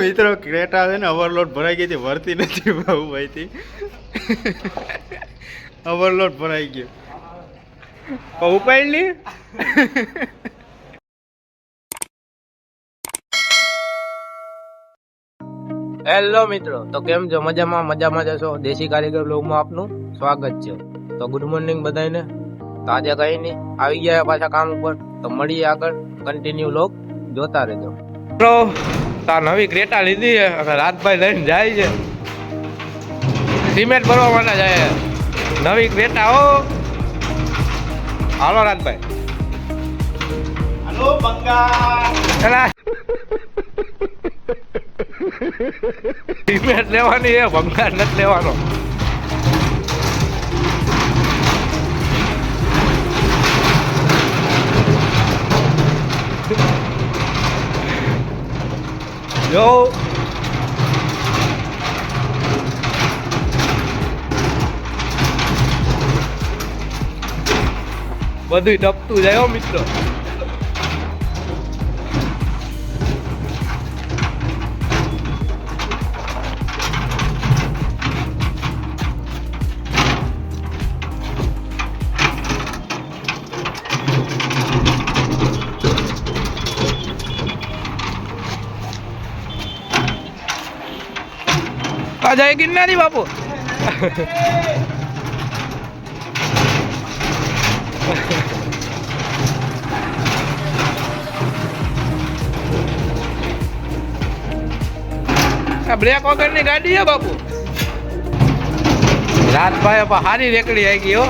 મિત્રો ક્રેટા છે ને ઓવરલોડ ભરાઈ ગઈ હતી ભરતી નથી બાબુભાઈથી ઓવરલોડ ભરાઈ ગયો. ઉપાડ લી હેલો મિત્રો તો કેમ છો? મજામાં મજામાં જશો દેશી કારીગર બ્લોગમાં આપનું સ્વાગત છે. તો ગુડ મોર્નિંગ બધાને તો આજે કઈ નહીં આવી ગયા પાછા કામ ઉપર. તો મળીએ આગળ કન્ટિન્યુ લોક જોતા રહેજો. તા નવી ક્રેટા લીધી છે અને રાતભાઈ લઈને જાય છે. સિમેન્ટ ભરવા માટે જાય નવી ક્રેટા હો. હાલો રાતભાઈ. હાલો બંગા સિમેન્ટ લેવાની એ ભંગાર નથી લેવાનો. જો બધું ટપતું જાય હો મિત્રો. આ જાય ગિરનારી બાપુ. બ્રેક વગરની ગાડી છે બાપુ. રાતભાઈ હારી રેકડી આવી ગઈ હો.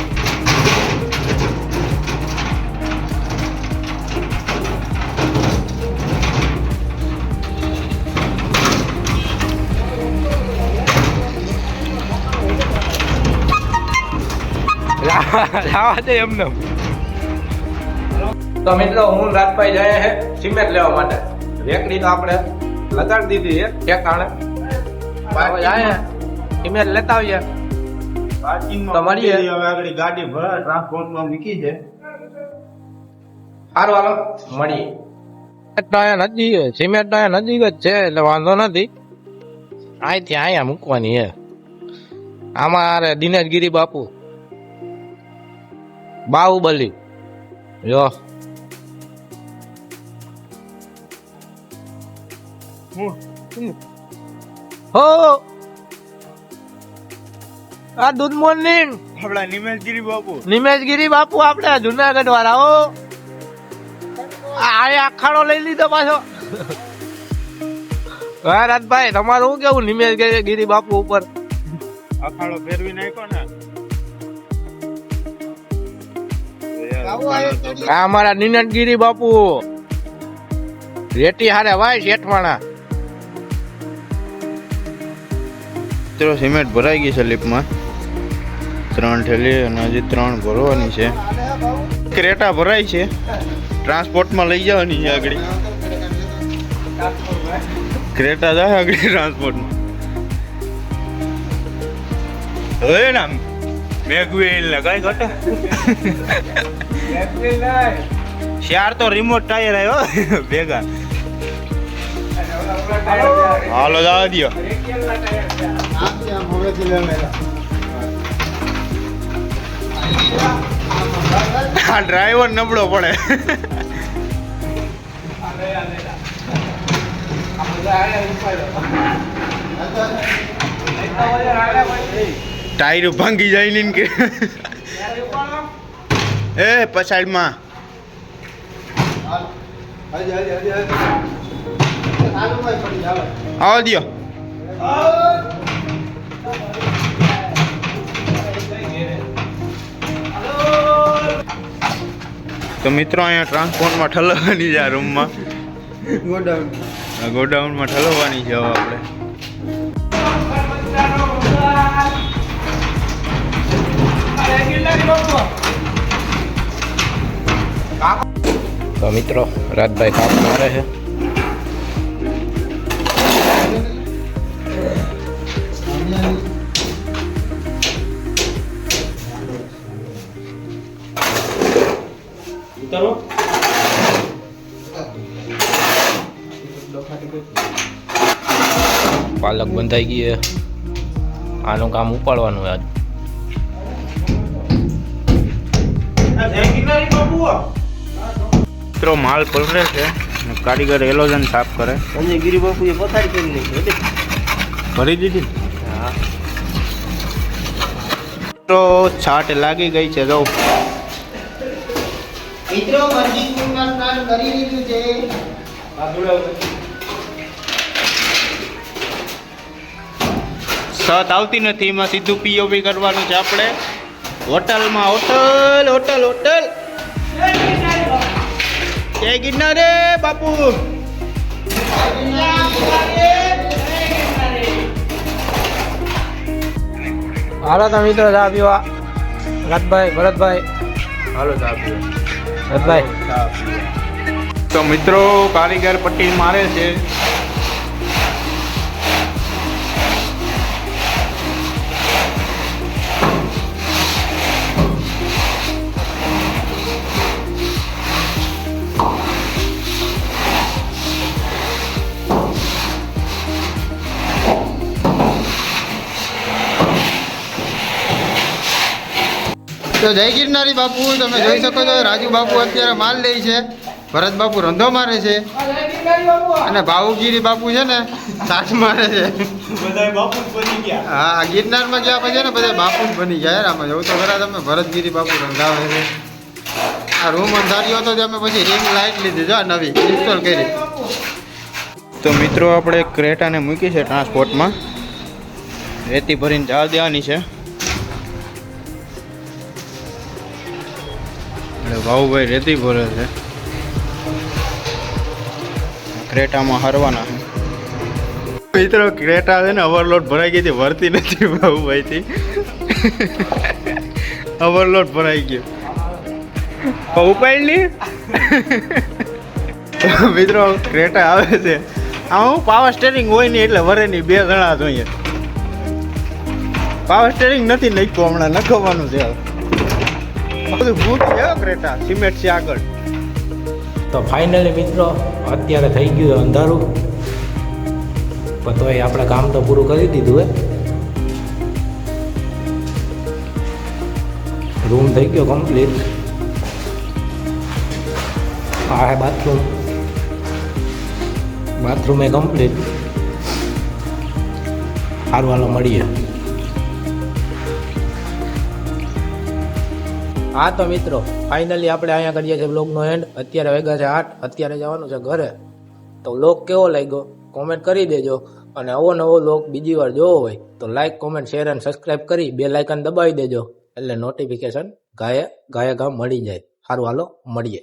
જવા દે એમને. તો મિત્રો હું રાજભાઈ જાય છે સિમેન્ટ લેવા માટે. રેકડી તો આપણે લગાડી દીધી છે ઠેકાણે હવે જાય સિમેન્ટ લેતા આવીએ. તો મળીએ. હવે આગળ ગાડી ભરા ટ્રાન્સપોર્ટમાં મૂકી છે. સારું હાલો મળીએ. તો અહીંયા નજીક સિમેન્ટ તો અહીંયા નજીક જ છે એટલે વાંધો નથી. અહીંથી અહીંયા મૂકવાની છે આમાં દિનેશગીરી બાપુ. બાહુબલી જો હો આ ગુડ મોર્નિંગ આપણા નિમેશગીરી બાપુ. નિમેશગીરી બાપુ આપણે જુનાગઢ વાળા હો. આ આખાડો લઈ લીધો પાછો. હા રાજભાઈ તમારું શું કેવું નિમેશગીરી બાપુ ઉપર? અખાડો ફેરવી નાખ્યો ને. આ અમારા નિનટગીરી બાપુ. રેટી હારે ભાઈ શેઠવાણા. મિત્રો સિમેન્ટ ભરાઈ ગઈ છે લિફ્ટમાં. ત્રણ ઠેલી અને હજી ત્રણ ભરવાની છે. ક્રેટા ભરાય છે. ટ્રાન્સપોર્ટમાં લઈ જવાની છે આગળ. ક્રેટા જાય આગળ ટ્રાન્સપોર્ટમાં. હવે ને આમ મેગવેલ ને કઈ ઘટે શિયાર તો રિમોટ ટાયર આવ્યો. ભેગા. હાલો, જવા દો આ ડ્રાઈવર નબળો પડે. ટાયર ભાંગી જાય ને કે. એ પછાડમાં. આવો દિયો. તો મિત્રો અહીંયા ટ્રાન્સપોર્ટમાં ઠલવવાની છે આ રૂમમાં ગોડાઉન ગોડાઉનમાં ઠલવવાની છે હવે આપણે. તો મિત્રો રાજભાઈ કામ કરે છે. પાલક બંધાઈ ગઈ આનું કામ ઉપાડવાનું યાદ આજ. મિત્રો માલ પલરે છે કારીગર એલોજન સાફ કરે. ગીરી ગિરી એ પથારી કરી નાખી ભરી દીધી? હા. મિત્રો છાટ લાગી ગઈ છે જો. મિત્રો મરજી નું સ્નાન કરી લીધું છે. સત આવતી નથી એમાં સીધું પીઓપી કરવાનું છે આપણે. હોટલમાં હોટલ હોટલ હોટલ. જય ગિરનારે બાપુ. હાલો તમે મિત્રો ચા પીવા. રાજભાઈ ભરતભાઈ. હાલો ચા પીવા. ભરતભાઈ તો મિત્રો કારીગર પટ્ટી મારે છે. તો જય ગિરનારી બાપુ તમે જોઈ શકો છો રાજુ બાપુ અત્યારે માલ લે છે ભરત બાપુ રંધો મારે છે. અને ભાવુગીરી બાપુ છે ને સાઠ મારે છે. હા ગિરનારમાં ગયા પછી ને બધા બાપુ જ બની ગયા આમાં જવું તો ખરા તમે ભરતગીરી બાપુ રંધાવે છે. આ રૂમ અંધાર્યો હતો ત્યાં અમે પછી રિંગ લાઇટ લીધી જો નવી ઇન્સ્ટોલ કરી. તો મિત્રો આપણે ક્રેટાને મૂકી છે ટ્રાન્સપોર્ટમાં રેતી ભરીને જવા દેવાની છે. ભાઉભાઈ રેતી ભરે છે. ક્રેટામાં હરવાના મિત્રો ક્રેટા છે ને ઓવરલોડ ભરાઈ ગઈ હતી ભરતી નથી ભાઉભાઈથી ઓવરલોડ ભરાઈ ગયો. ઉપાડલી તો મિત્રો ક્રેટા આવે છે. આમાં પાવર સ્ટેરિંગ હોય નહીં એટલે વરે નહીં બે જણા જોઈએ પાવર સ્ટેરિંગ નથી નાખ્યું હમણાં નખવાનું છે બધું સિમેન્ટ છે આગળ. તો ફાઇનલી મિત્રો, અત્યારે થઈ ગયું અંધારું. પણ તોય આપણે કામ તો પૂરું કરી દીધું હે. રૂમ થઈ ગયો કમ્પ્લીટ આ હે બાથરૂમ બાથરૂમ એ કમ્પ્લીટ સારું, હાલો મળીએ. હા તો મિત્રો ફાઇનલી આપણે અહીંયા કરીએ છીએ બ્લોગનો એન્ડ અત્યારે વાગ્યા છે આઠ, અત્યારે જવાનું છે ઘરે. તો બ્લોગ કેવો લાગ્યો? કોમેન્ટ કરી દેજો. અને આવો નવો બ્લોગ બીજી વાર જોવો હોય, તો લાઇક કોમેન્ટ શેર અને સબસ્ક્રાઇબ કરી બે લાઇકન દબાવી દેજો. એટલે નોટિફિકેશન ગાયે ગાયે ગામ મળી જાય. સારું, હાલો, મળીએ.